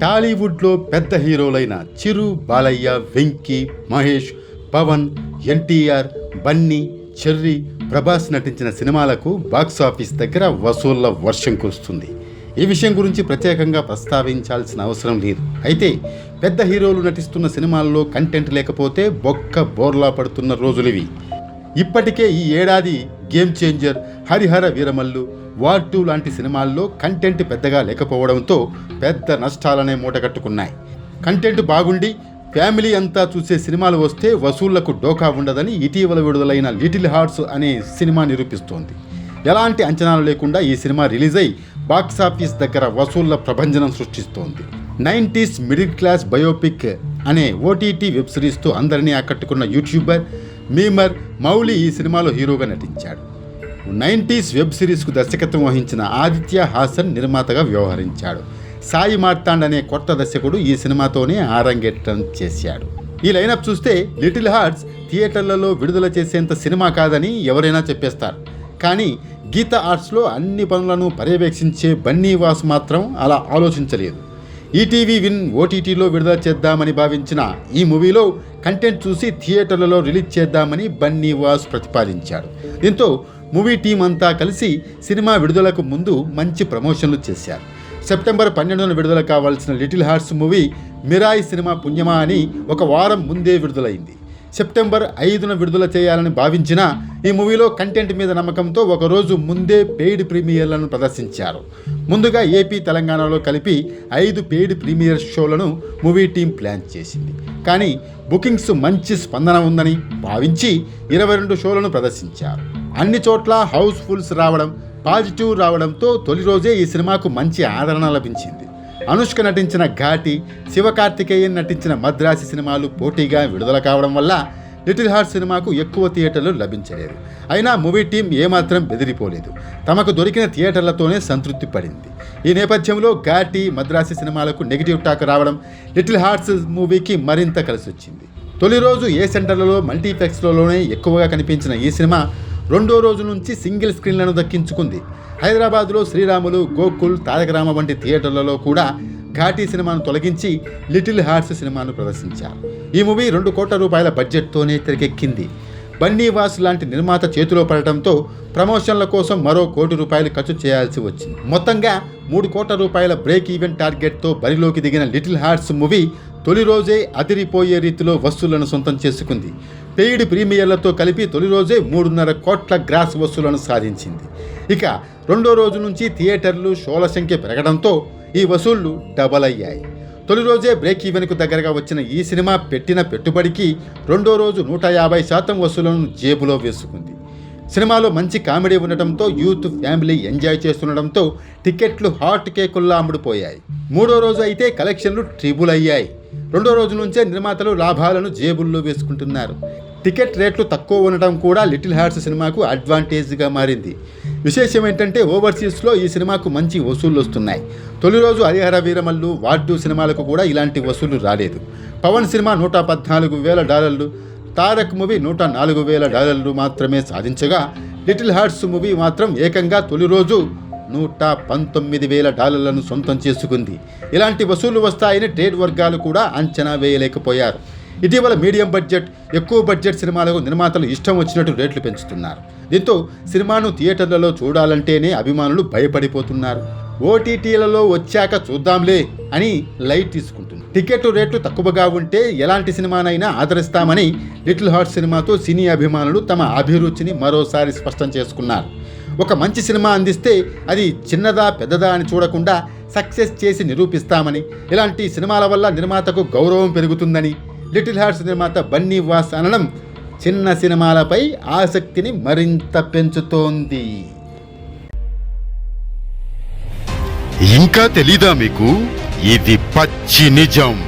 టాలీవుడ్లో పెద్ద హీరోలైన చిరు బాలయ్య వెంకీ మహేష్ పవన్ ఎన్టీఆర్ బన్నీ చెర్రీ ప్రభాస్ నటించిన సినిమాలకు బాక్సాఫీస్ దగ్గర వసూళ్ళ వర్షం కురుస్తుంది. ఈ విషయం గురించి ప్రత్యేకంగా ప్రస్తావించాల్సిన అవసరం లేదు. అయితే పెద్ద హీరోలు నటిస్తున్న సినిమాల్లో కంటెంట్ లేకపోతే బొక్క బోర్లా పడుతున్న రోజులివి. ఇప్పటికే ఈ ఏడాది game changer Harihara Veeramallu war two లాంటి సినిమాల్లో కంటెంట్ పెద్దగా లేకపోవడంతో పెద్ద నష్టాలనే మూటగట్టుకున్నాయి. కంటెంట్ బాగుండి ఫ్యామిలీ అంతా చూసే సినిమాలు వస్తే వసూళ్ళకు డోకా ఉండదని ఇటీవల విడుదలైన లిటిల్ హార్ట్స్ అనే సినిమా నిరూపిస్తోంది. ఎలాంటి అంచనాలు లేకుండా ఈ సినిమా రిలీజ్ అయి బాక్సాఫీస్ దగ్గర వసూళ్ళ ప్రభంజనం సృష్టిస్తోంది. నైంటీస్ మిడిల్ క్లాస్ బయోపిక్ అనే ఓటీటీ వెబ్ సిరీస్తో అందరినీ ఆకట్టుకున్న యూట్యూబర్ మీమర్ మౌలి ఈ సినిమాలో హీరోగా నటించాడు. నైంటీస్ వెబ్ సిరీస్కు దర్శకత్వం వహించిన ఆదిత్య హాసన్ నిర్మాతగా వ్యవహరించాడు. సాయి మార్తాండ్ అనే కొత్త దర్శకుడు ఈ సినిమాతోనే ఆరంగేట్రం చేశాడు. ఈ లైనప్ చూస్తే లిటిల్ హార్ట్స్ థియేటర్లలో విడుదల చేసేంత సినిమా కాదని ఎవరైనా చెప్పేస్తారు. కానీ గీత ఆర్ట్స్లో అన్ని పనులను పర్యవేక్షించే బన్నీవాస్ మాత్రం అలా ఆలోచించలేదు. ఈటీవీ విన్ ఓటీటీలో విడుదల చేద్దామని భావించిన ఈ మూవీలో కంటెంట్ చూసి థియేటర్లలో రిలీజ్ చేద్దామని బన్నీ వాస్ ప్రతిపాదించాడు. దీంతో మూవీ టీం అంతా కలిసి సినిమా విడుదలకు ముందు మంచి ప్రమోషన్లు చేశారు. సెప్టెంబర్ పన్నెండున విడుదల కావాల్సిన లిటిల్ హార్ట్స్ మూవీ మిరాయి సినిమా పుణ్యమా అని ఒక వారం ముందే విడుదలైంది. సెప్టెంబర్ ఐదున విడుదల చేయాలని భావించిన ఈ మూవీలో కంటెంట్ మీద నమ్మకంతో ఒకరోజు ముందే పెయిడ్ ప్రీమియర్లను ప్రదర్శించారు. ముందుగా ఏపీ తెలంగాణలో కలిపి ఐదు పెయిడ్ ప్రీమియర్ షోలను మూవీ టీం ప్లాన్ చేసింది. కానీ బుకింగ్స్ మంచి స్పందన ఉందని భావించి ఇరవై రెండు షోలను ప్రదర్శించారు. అన్ని చోట్ల హౌస్ఫుల్స్ రావడం పాజిటివ్ రావడంతో తొలి రోజే ఈ సినిమాకు మంచి ఆదరణ లభించింది. అనుష్క నటించిన ఘాటి శివకార్తికేయన్ నటించిన మద్రాసి సినిమాలు పోటీగా విడుదల కావడం వల్ల లిటిల్ హార్ట్ సినిమాకు ఎక్కువ థియేటర్లు లభించలేదు. అయినా మూవీ టీం ఏమాత్రం బెదిరిపోలేదు. తమకు దొరికిన థియేటర్లతోనే సంతృప్తి పడింది. ఈ నేపథ్యంలో ఘాటి మద్రాసి సినిమాలకు నెగిటివ్ టాక్ రావడం లిటిల్ హార్ట్స్ మూవీకి మరింత కలిసొచ్చింది. తొలి రోజు ఏ సెంటర్లలో మల్టీప్లెక్స్లలోనే ఎక్కువగా కనిపించిన ఈ సినిమా రెండో రోజు నుంచి సింగిల్ స్క్రీన్లను దక్కించుకుంది. హైదరాబాద్లో శ్రీరాములు గోకుల్ తారకరామ వంటి థియేటర్లలో కూడా ఘాటీ సినిమాను తొలగించి లిటిల్ హార్ట్స్ సినిమాను ప్రదర్శించారు. ఈ మూవీ రెండు కోట్ల రూపాయల బడ్జెట్తోనే తెరకెక్కింది. బన్నీవాస్ లాంటి నిర్మాత చేతిలో పడటంతో ప్రమోషన్ల కోసం మరో కోటి రూపాయలు ఖర్చు చేయాల్సి వచ్చింది. మొత్తంగా మూడు కోట్ల రూపాయల బ్రేక్ ఈవెన్ టార్గెట్తో బరిలోకి దిగిన లిటిల్ హార్ట్స్ మూవీ తొలి రోజే అదిరిపోయే రీతిలో వసూళ్ళను సొంతం చేసుకుంది. పెయిడ్ ప్రీమియర్లతో కలిపి తొలి రోజే మూడున్నర కోట్ల గ్రాస్ వసూళ్ళను సాధించింది. ఇక రెండో రోజు నుంచి థియేటర్లు షోల సంఖ్య పెరగడంతో ఈ వసూళ్ళు డబల్ అయ్యాయి. తొలి రోజే బ్రేక్ ఈవెన్కు దగ్గరగా వచ్చిన ఈ సినిమా పెట్టిన పెట్టుబడికి రెండో రోజు నూట యాభై శాతం వసూలను జేబులో వేసుకుంది. సినిమాలో మంచి కామెడీ ఉండటంతో యూత్ ఫ్యామిలీ ఎంజాయ్ చేస్తుండటంతో టికెట్లు హాట్ కేకుల్లా అమ్ముడుపోయాయి. మూడో రోజు అయితే కలెక్షన్లు ట్రిబుల్ అయ్యాయి. రెండో రోజు నుంచే నిర్మాతలు లాభాలను జేబుల్లో వేసుకుంటున్నారు. టికెట్ రేట్లు తక్కువ ఉండటం కూడా లిటిల్ హార్ట్స్ సినిమాకు అడ్వాంటేజ్గా మారింది. విశేషం ఏంటంటే ఓవర్సీస్లో ఈ సినిమాకు మంచి వసూళ్ళు వస్తున్నాయి తొలి రోజు హరిహర వీరమల్లు వార్డు సినిమాలకు కూడా ఇలాంటి వసూళ్ళు రాలేదు. పవన్ సినిమా నూట పద్నాలుగు వేల డాలర్లు తారక్ మూవీ నూట నాలుగు వేల డాలర్లు మాత్రమే సాధించగా లిటిల్ హార్ట్స్ మూవీ మాత్రం ఏకంగా తొలి రోజు నూట పంతొమ్మిది వేల డాలర్లను సొంతం చేసుకుంది. ఇలాంటి వసూళ్ళు వస్తాయని ట్రేడ్ వర్గాలు కూడా అంచనా వేయలేకపోయారు. ఇటీవల మీడియం బడ్జెట్ ఎక్కువ బడ్జెట్ సినిమాలకు నిర్మాతలు ఇష్టం వచ్చినట్టు రేట్లు పెంచుతున్నారు. దీంతో సినిమాను థియేటర్లలో చూడాలంటేనే అభిమానులు భయపడిపోతున్నారు. ఓటీటీలలో వచ్చాక చూద్దాంలే అని లైట్ తీసుకుంటుంది టికెట్ రేట్లు తక్కువగా ఉంటే ఎలాంటి సినిమానైనా ఆదరిస్తామని లిటిల్ హార్ట్ సినిమాతో సినీ అభిమానులు తమ అభిరుచిని మరోసారి స్పష్టం చేసుకున్నారు. ఒక మంచి సినిమా అందిస్తే అది చిన్నదా పెద్దదా అని చూడకుండా సక్సెస్ చేసి నిరూపిస్తామని. ఇలాంటి సినిమాల వల్ల నిర్మాతకు గౌరవం పెరుగుతుందని లిటిల్ హార్ట్స్ నిర్మాత బన్నీ వాస్ అనడం చిన్న సినిమాలపై ఆసక్తిని మరింత పెంచుతోంది. ఇంకా తెలీదా మీకు? ఇది పచ్చి నిజం.